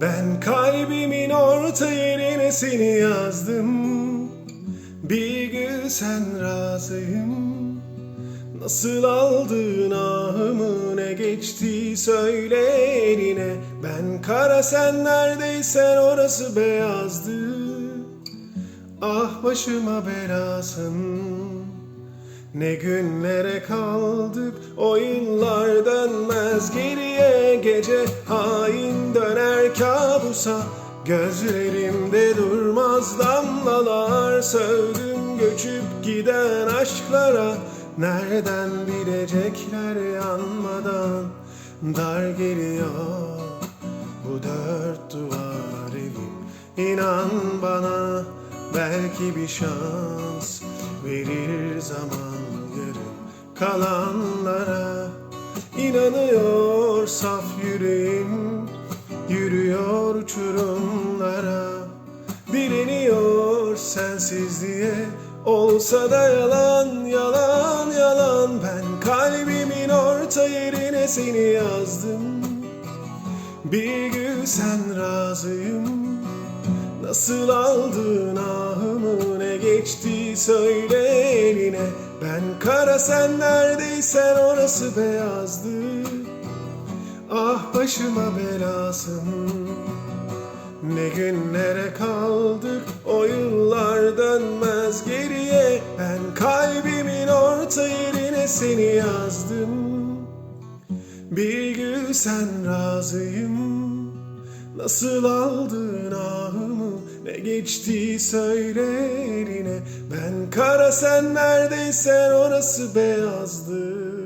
Ben kalbimin orta yerine seni yazdım. Bir gün sen razıyım. Nasıl aldın ahımı ne geçti söyle eline. Ben kara sen neredeysen orası beyazdı. Ah başıma belasın. Ne günlere kaldık o yıllar dönmez geriye Gece hain döner kabusa Gözlerimde durmaz damlalar Sövdüm göçüp giden aşklara Nereden bilecekler yanmadan? Dar geliyor bu dört duvar evim İnan bana belki bir şans Verir zaman yarım kalanlara. İnanıyor saf yüreğim Yürüyor uçurumlara. Direniyor sensizliğe Olsa da yalan yalan yalan. Ben kalbimin orta yerine seni yazdım. Bir gün sen razıyım. Nasıl aldın ahımı ne geçti söyle eline. Ben kara sen neredeysen orası beyazdı başıma belasın. Ne günlere kaldık o yıllar dönmez geriye. Ben kalbimin orta yerine seni yazdım. Bir gün sen razıyım. Nasıl aldın ahımı? Ne geçti söyle eline. Ben kara sen neredeysen orası beyazdı